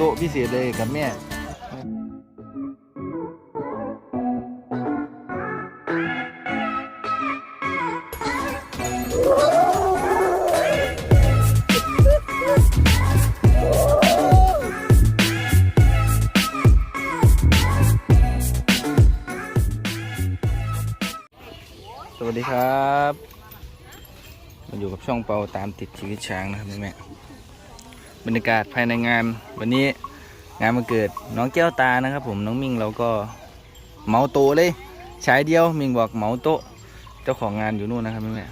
โต๊ะพิเศษเลยกับแม่สวัสดีครับ มาอยู่กับช่องเปาตามติดชีวิตช้างนะครับแม่ บรรยากาศภายในงานวันนี้งานมันเกิดน้องแก้วตานะครับ ผมน้องมิ่งเราก็เมาโตเลยฉายเดียวมิ่งบอกเมาโตเจ้าของงานอยู่นู่นนะครับแม่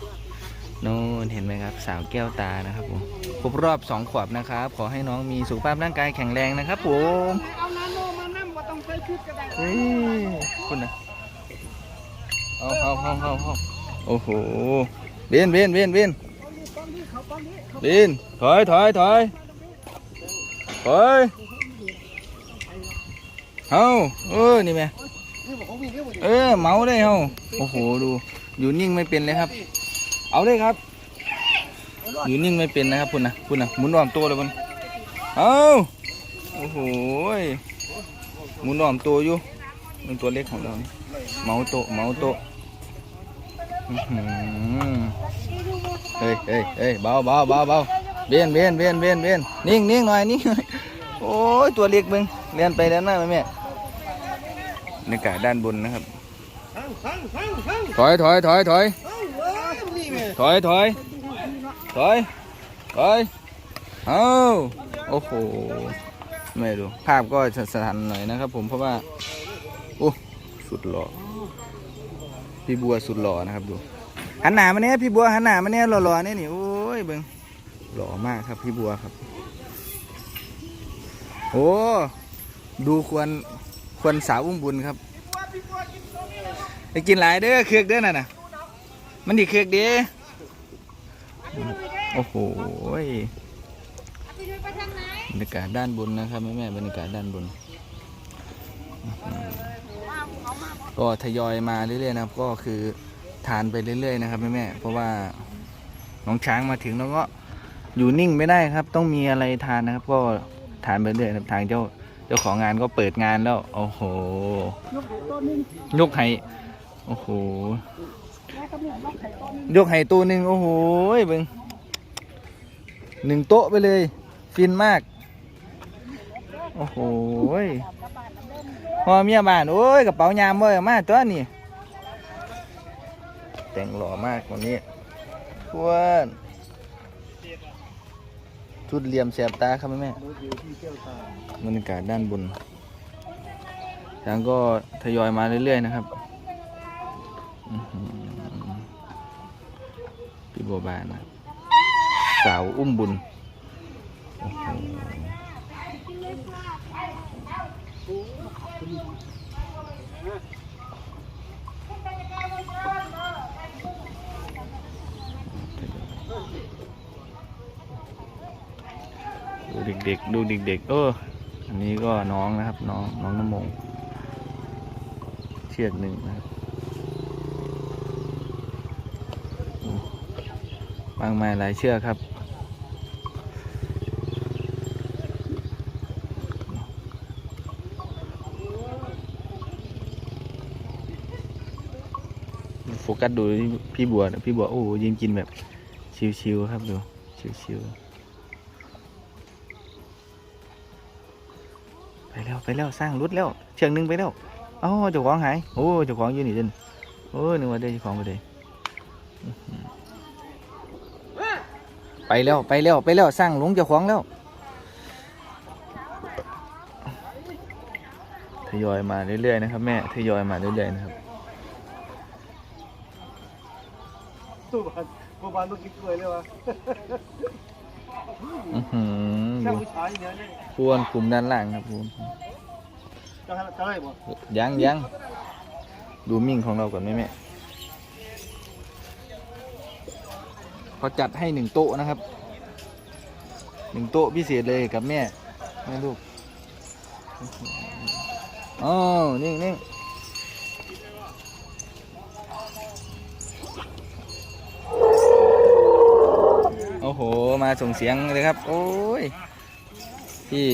ๆนู่นเห็นไหมครับ สาวแก้วตานะครับผมครบรอบสองขวบนะครับ ขอให้น้องมีสุขภาพร่างกายแข็งแรงนะครับผมเอานาโนมานั่งบ่ต้องใส่ชุดก็ได้เฮ้คุณนะเอาเอาเอาเอาเอาโอ้โหเบนเบนเบนเบนตอนเขาตอน นี้เขาเบนถอยถอยถอยถอยเฮาเออนี่แม่เออเมาได้เฮาโอ้โหดูอยู่นิ่งไม่เป็นเลยครับ เอาเลยครับ อยู่นิ่งไม่เป็นนะครับคุณนนะคุณนนะหมุนรอมตัวเลยมันเอาโอ้โหหมุนรอมตัวอยู่มันตัวเล็กของเราเมาโตเมาโต เฮ้ยเฮ้ยเฮ้ยเบาเบาเบาเบาเบียนเบียนเบียนเบียนเบียนนิ่งนิ่งหน่อยนิ่งโอ้ยตัวเล็กมึงเลียนไปเลียนมาไหมแม่บรรยากาศด้านบนนะครับ ถอยถอยถอยถอยถอยถอยถอยถอยเอาโอ้โหไม่ดูภาพก็จะสถันหน่อยนะครับผมเพราะว่าโอ้สุดหล่อ พี่บัวสุดหล่อนะครับดูหันหนามาเนี่ยพี่บัวหันหนามาเนี่ยหล่อๆเนี่ยนี่โอ้ยเบิ้งหล่อมากครับพี่บัวครับ โอ้ดูควรควรสาวอุ้มบุญครับไปกินหลายเด้อเครือกเด้อน่ะนะมันดีเครือกเด้โอ้โหบรรยากาศด้านบนนะครับแม่แม่บรรยากาศด้านบน ก็ทยอยมาเรื่อยๆนะครับ ก็คือทานไปเรื่อยๆนะครับแม่แม่ๆเพราะว่าน้องช้างมาถึงแล้วก็อยู่นิ่งไม่ได้ครับ ต้องมีอะไรทานนะครับ ก็ทานไปเรื่อยนะทางเจ้าเจ้าของงานก็เปิดงานแล้ว โอ้โหยกตัวนึงยกให้โอ้โหล้วก็มียกไห่ตัวหนึ่งโอ้โหเบิงหนึ่งโต๊ะไปเลย ฟินมาก โอ้โห พอเมียบ้านโอ้ยกระเป๋ายามเว้ยมาตัวนี่แต่งหล่อมากวันนี้ทวนชุดเหลี่ยมแสบตาครับแม่บรรยากาศด้านบนทางก็ทยอยมาเรื่อยๆนะครับพี่บัวบานนะสาวอุ้มบุญ ดูเด็กๆ ดูเด็กๆ เออ อันนี้ก็น้องนะครับ น้องน้องน้ำมง เชือกหนึ่งนะครับมากมายหลายเชือกครับ กัสดูพี่บัวนะพี่บัวโอ้โหยืนกินแบบชิวๆครับดูชิวๆไปแล้วไปแล้วสร้างรุดแล้ว เชือกหนึงไปแล้วอ้าเจ้าของหายโอ้เจ้าของอยู่นี่จนโอ้นึกว่าได้เจ้าของไปเลยไปแล้วไปแล้วไปแล้วสร้างหลงเจ้าของแล้วทยอยมาเรื่อยๆนะครับ แม่ทยอยมาเรื่อยๆนะครับ ตัวบ้านตัวบ้านต้องกินกล้วยเลยวะอื้อหือช่างดูผู้ชายเนี่ยนี่พวนกลุ่มด้านล่างครับพวนจะให้จะให้บ่ยังยังดูมิ่งของเราก่อนไหมแม่พอจัดให้หนึ่งโต๊ะนะครับหนึ่งโต๊ะพิเศษเลยกับแม่แม่ลูกอ๋อนิ่งนิ่ง มาส่งเสียงเลยครับ โอ้ยที่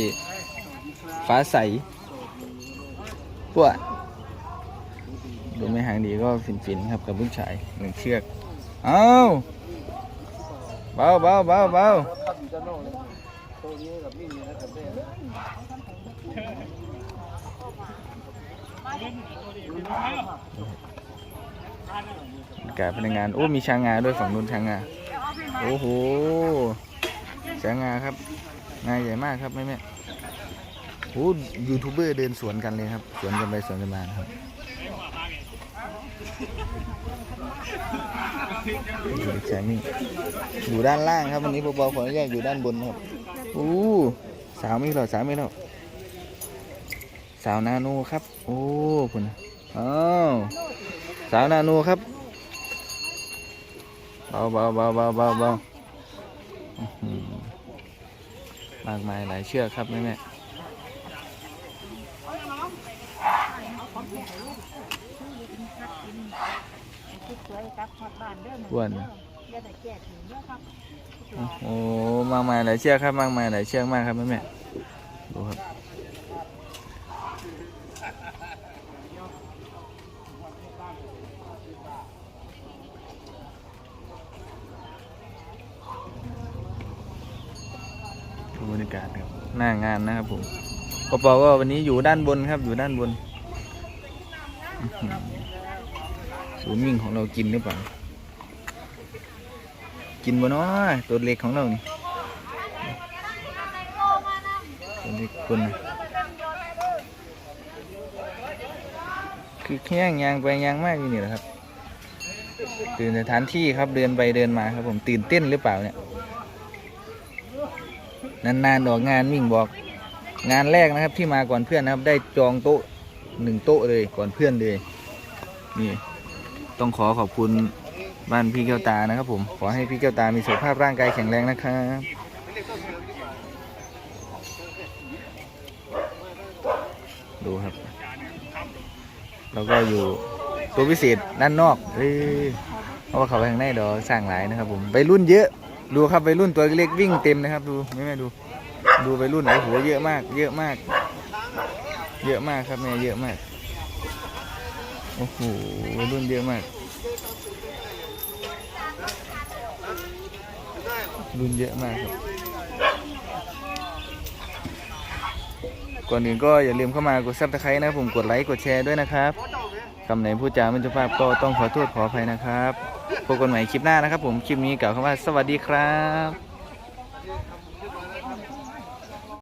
ฟ้าใสพวกดูไม่หางดีก็ฟินๆครับกับลูกชายหนึ่งเชือก เอาเบาเบาเบาเบาขับอยู่ด้านนอกเลยตัวนี้กับนี่นะกับแกพนักงาน โอ้ มีช้างงาด้วยฝั่งนู้นช้างงา โอ้โหช้างงาครับ งาใหญ่มากครับแม่แม่โอ้ยูทูบเบอร์เดินสวนกันเลยครับ สวนกันไปสวนกันมาครับแชมมี่อยู่ด้านล่างครับวันนี้พวกเราขออนุญาตอยู่ด้านบนครับอู้สาวไม่หรอสาวไม่หรอสาวนาโนครับ โอ้คุณอ้าวสาวนาโนครับาเบาเบาเบาเบาเบาอื้อหือมากมายหลายเชือกครับแม่แม่สวยครับฮอดบ้านเด้ออ้วนโอ้โหมากมายหลายเชือกครับมากมายหลายเชือกมากครับแม่แม่ดูครับ บรรยากาศครับหน้างานนะครับผมปอปอก็วันนี้อยู่ด้านบนครับอยู่ด้านบนอื้อหือศูนย์วิ่งของเรากินหรือเปล่ากินบ่เนาะตัวเล็กของเรานี่ตัวเล็กคนนะคือแค่ย่างยางไปยางมากอยู่นี่แหละครับ ตื่นสถานที่ครับเดินไปเดินมาครับผมตื่นเต้นหรือเปล่าเนี่ย นานๆออกงานวิ่งบอก งานแรกนะครับที่มาก่อนเพื่อนนะครับ ได้จองโต๊ะหนึ่งโต๊ะเลยก่อนเพื่อนเลย นี่ ต้องขอขอบคุณบ้านพี่แก้วตานะครับผม ขอให้พี่แก้วตามีสุขภาพร่างกายแข็งแรงนะครับดูครับ แล้วก็อยู่ตัวพิเศษด้านนอกเอ้ยเพราะว่าเขาไปข้างในดอสร้างหลายนะครับผมไปรุ่นเยอะ ดูครับไปรุ่นตัวเล็กวิ่งเต็มนะครับ ดูไม่แม่ดูดูไปรุ่นโอ้โหเยอะมาก เยอะมาก เยอะมากครับแม่เยอะมากโอ้โหวัยรุ่นเยอะมากรุ่นเยอะมากครับก่อนอื่นก็อย่าลืมเข้ามากดซับสไครต์นะผมกดไลค์กดแชร์ด้วยนะครับคำไหนพูดจาไม่สุภาพก็ต้องขอโทษขออภัยนะครับ พบกันใหม่คลิปหน้านะครับผม คลิปนี้กล่าวคำว่าสวัสดีครับ